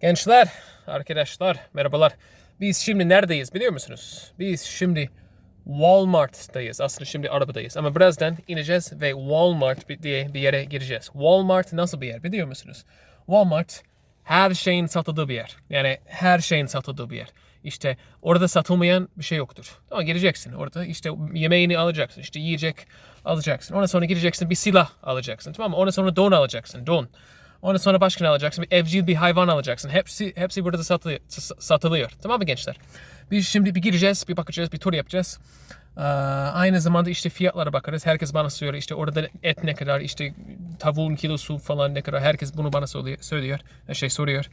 Gençler, arkadaşlar, merhabalar. Biz şimdi neredeyiz biliyor musunuz? Biz şimdi Walmart'tayız. Aslında şimdi arabadayız. Ama birazdan ineceğiz ve Walmart diye bir yere gireceğiz. Walmart nasıl bir yer biliyor musunuz? Walmart her şeyin satıldığı bir yer. Yani her şeyin satıldığı bir yer. İşte orada satılmayan bir şey yoktur. Ama gireceksin orada işte yemeğini alacaksın. işte yiyecek alacaksın. Ondan sonra gireceksin bir silah alacaksın. Tamam mı? Ondan sonra don alacaksın. Don. Ondan sonra başka ne alacaksın? Bir evcil bir hayvan alacaksın. Hepsi hepsi burada satılıyor. satılıyor. Tamam mı gençler? Biz şimdi bir gireceğiz, bir bakacağız, bir tur yapacağız. Ee, aynı zamanda işte fiyatlara bakarız. Herkes bana soruyor işte orada et ne kadar, işte tavuğun kilosu falan ne kadar. Herkes bunu bana söylüyor, söylüyor şey soruyor.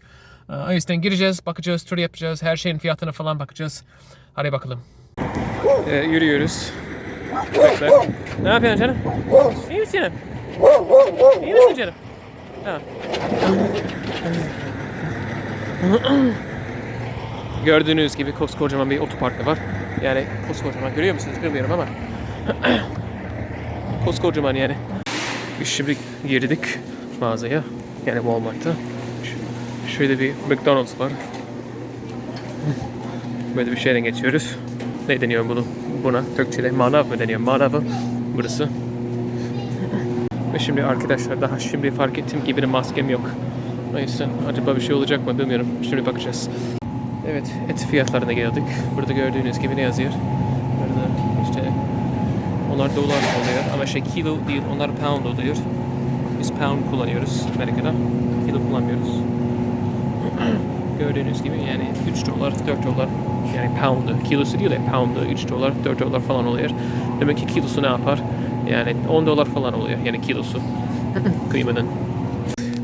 Ee, o yüzden gireceğiz, bakacağız, tur yapacağız. Her şeyin fiyatına falan bakacağız. Hadi bakalım. Ee, yürüyoruz. Ne yapıyorsun canım? İyi misin? İyi misin canım? Gördüğünüz gibi koskocaman bir otoparkı var. Yani koskocaman görüyor musunuz bilmiyorum ama koskocaman yani. Biz şimdi girdik mağazaya. Yani Walmart'a. Şöyle bir McDonald's var. Böyle bir şeyden geçiyoruz. Ne deniyor bunu? Buna Türkçe'de manav mı deniyor? Manavı burası. Şimdi arkadaşlar daha şimdi fark ettiğim gibi bir maskem yok. Yüzden acaba bir şey olacak mı bilmiyorum. Şimdi bakacağız. Evet et fiyatlarına geldik. Burada gördüğünüz gibi ne yazıyor? Burada işte onlar dolar oluyor ama şey kilo değil onlar pound oluyor. Biz pound kullanıyoruz Amerika'da. Kilo kullanmıyoruz. Gördüğünüz gibi yani 3 dolar 4 dolar yani pound'u kilosu değil de pound'u 3 dolar 4 dolar falan oluyor. Demek ki kilosu ne yapar? Yani 10 dolar falan oluyor yani kilosu kıymanın.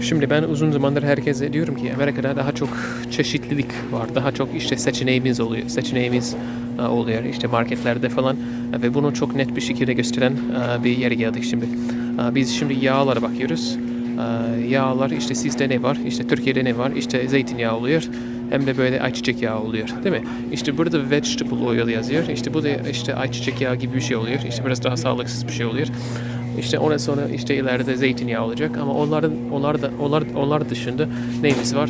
Şimdi ben uzun zamandır herkese diyorum ki Amerika'da daha çok çeşitlilik var. Daha çok işte seçeneğimiz oluyor. Seçeneğimiz e, oluyor işte marketlerde falan E, ve bunu çok net bir şekilde gösteren e, bir yere geldik şimdi. Biz şimdi yağlara bakıyoruz. Yağlar işte sizde ne var? İşte Türkiye'de ne var? İşte zeytinyağı oluyor. Hem de böyle ayçiçek yağı oluyor. Değil mi? İşte burada vegetable oil yazıyor. İşte bu da işte ayçiçek yağı gibi bir şey oluyor. İşte biraz daha sağlıksız bir şey oluyor. İşte ondan sonra işte ileride zeytinyağı olacak ama onların onlar da onlar onlar dışında neyimiz var?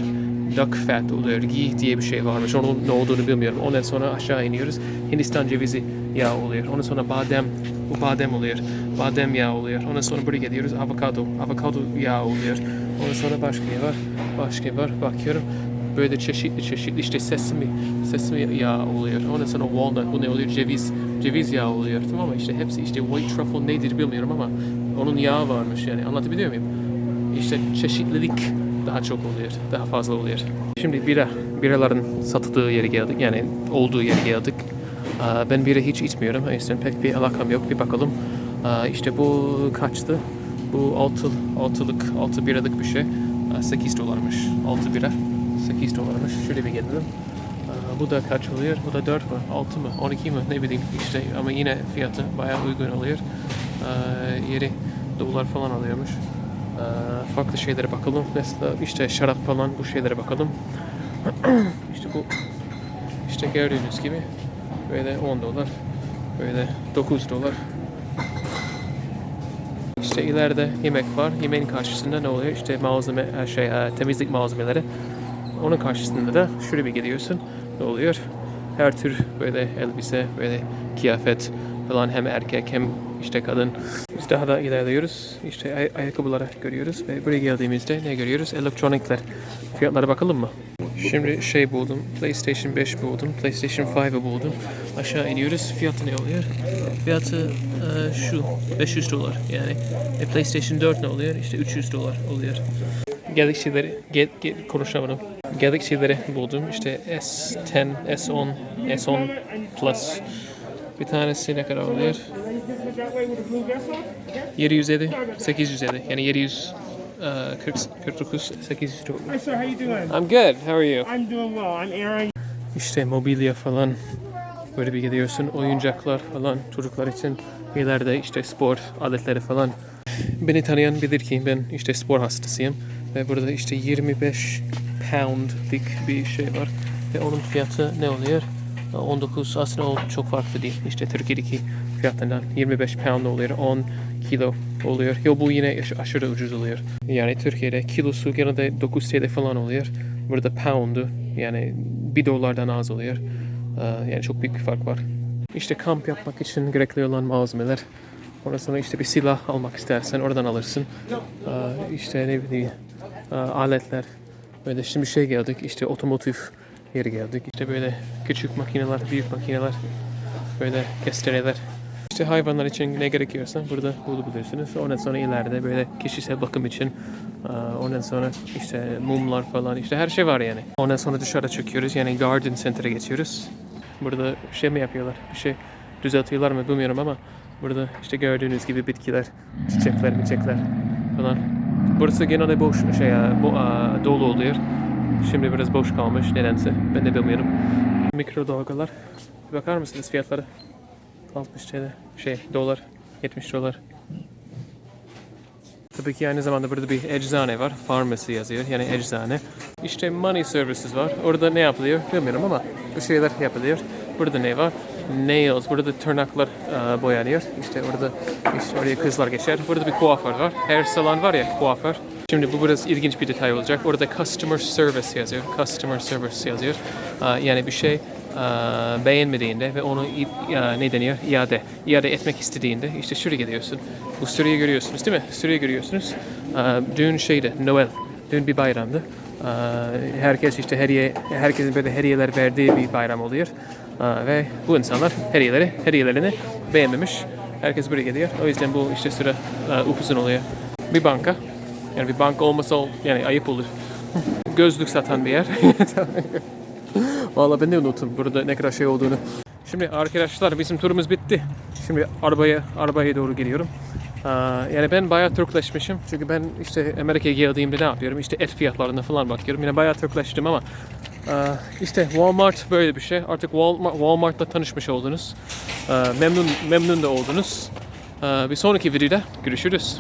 Duck fat oluyor. Ghee diye bir şey varmış. Onun ne olduğunu bilmiyorum. Ondan sonra aşağı iniyoruz. Hindistan cevizi yağı oluyor. Ondan sonra badem bu badem oluyor. Badem yağı oluyor. Ondan sonra buraya geliyoruz. Avokado. Avokado yağı oluyor. Ondan sonra başka ne var? Başka ne var? Bakıyorum. Böyle çeşitli çeşitli işte sesame, sesame yağı oluyor. Ondan sonra walnut, bu ne oluyor? Ceviz, ceviz yağı oluyor. Tamam mı? İşte hepsi işte white truffle nedir bilmiyorum ama onun yağı varmış yani. Anlatabiliyor muyum? İşte çeşitlilik daha çok oluyor, daha fazla oluyor. Şimdi bira, biraların satıldığı yere geldik. Yani olduğu yere geldik. Ben bira hiç içmiyorum. O yüzden pek bir alakam yok. Bir bakalım. İşte bu kaçtı? Bu altı, altılık, altı biralık bir şey. Aa, 8 dolarmış. Altı bira. 8 dolarmış. Şöyle bir gelelim. Aa, Bu da kaç oluyor? Bu da 4 mü? 6 mı? 12 mi? Ne bileyim işte ama yine fiyatı bayağı uygun oluyor. Aa, 7 dolar falan alıyormuş. Aa, Farklı şeylere bakalım. Mesela işte şarap falan bu şeylere bakalım. işte bu işte gördüğünüz gibi böyle 10 dolar böyle 9 dolar işte ileride yemek var. Yemeğin karşısında ne oluyor? İşte malzeme, şey, e, temizlik malzemeleri. Onun karşısında da şöyle bir gidiyorsun. Ne oluyor? Her tür böyle elbise, böyle kıyafet falan hem erkek hem işte kadın. Biz daha da ilerliyoruz. İşte ay- ayakkabıları görüyoruz ve buraya geldiğimizde ne görüyoruz? Elektronikler. Fiyatlara bakalım mı? Şimdi şey buldum. PlayStation 5 buldum. PlayStation 5'ı buldum. Aşağı iniyoruz. Fiyatı ne oluyor? Fiyatı e, şu. 500 dolar. Yani e, PlayStation 4 ne oluyor? İşte 300 dolar oluyor. Geldik şeyleri, get, get, konuşamadım. Geldik şeyleri buldum. İşte S10, S10, S10 Plus. Bir tanesi ne kadar oluyor? 750, 850. Yani 700, e, 40, 49, 800 dolar. Hi, sir. How you doing? I'm good. How are you? I'm doing well. I'm Aaron. İşte mobilya falan böyle bir gidiyorsun. Oyuncaklar falan çocuklar için. İleride işte spor aletleri falan. Beni tanıyan bilir ki ben işte spor hastasıyım. Ve burada işte 25 poundlik bir şey var. Ve onun fiyatı ne oluyor? 19 aslında o çok farklı değil. İşte Türkiye'deki fiyatından 25 pound oluyor. 10 kilo oluyor. Yo bu yine aş- aşırı ucuz oluyor. Yani Türkiye'de kilosu genelde 9 TL falan oluyor. Burada pound'u yani bir dolardan az oluyor. Ee, yani çok büyük bir fark var. İşte kamp yapmak için gerekli olan malzemeler. Ondan sonra işte bir silah almak istersen oradan alırsın. Ee, işte ne bileyim e, aletler. Böyle şimdi şey geldik işte otomotiv yeri geldik. İşte böyle küçük makineler, büyük makineler, böyle kestireler. İşte hayvanlar için ne gerekiyorsa burada bulabilirsiniz. Ondan sonra ileride böyle kişisel bakım için ondan sonra işte mumlar falan işte her şey var yani. Ondan sonra dışarı çıkıyoruz yani garden center'a geçiyoruz. Burada şey mi yapıyorlar? Bir şey düzeltiyorlar mı bilmiyorum ama burada işte gördüğünüz gibi bitkiler, çiçekler, çiçekler falan. Burası genelde boş şey ya, bu, aa, dolu oluyor. Şimdi biraz boş kalmış nedense. Ben de bilmiyorum. Mikrodalgalar. Bir bakar mısınız fiyatları? 60 TL. Şey dolar. 70 dolar. Tabii ki aynı zamanda burada bir eczane var. Pharmacy yazıyor. Yani eczane. İşte money services var. Orada ne yapılıyor bilmiyorum ama bu şeyler yapılıyor. Burada ne var? Nails. Burada tırnaklar e, boyanıyor. İşte orada işte oraya kızlar geçer. Burada bir kuaför var. Her salon var ya kuaför. Şimdi bu biraz ilginç bir detay olacak. Orada customer service yazıyor. Customer service yazıyor. E, yani bir şey e, beğenmediğinde ve onu e, ne deniyor? İade. İade etmek istediğinde işte şuraya gidiyorsun. Bu sürüyü görüyorsunuz değil mi? Sürüyü görüyorsunuz. E, dün şeydi Noel. Dün bir bayramdı. E, herkes işte hediye, herkesin böyle hediyeler verdiği bir bayram oluyor. E, ve bu insanlar hediyeleri, hediyelerini beğenmemiş. Herkes buraya geliyor. O yüzden bu işte sıra e, upuzun oluyor. Bir banka. Yani bir banka olmasa ol- yani ayıp olur. Gözlük satan bir yer. Vallahi ben de unuttum burada ne kadar şey olduğunu. Şimdi arkadaşlar bizim turumuz bitti. Şimdi arabaya arabaya doğru geliyorum. Aa, yani ben bayağı Türkleşmişim. Çünkü ben işte Amerika'ya geldiğimde ne yapıyorum? İşte et fiyatlarına falan bakıyorum. Yine bayağı Türkleştim ama aa, işte Walmart böyle bir şey. Artık Walmart, Walmart'la tanışmış oldunuz. Aa, memnun memnun da oldunuz. Aa, bir sonraki videoda görüşürüz.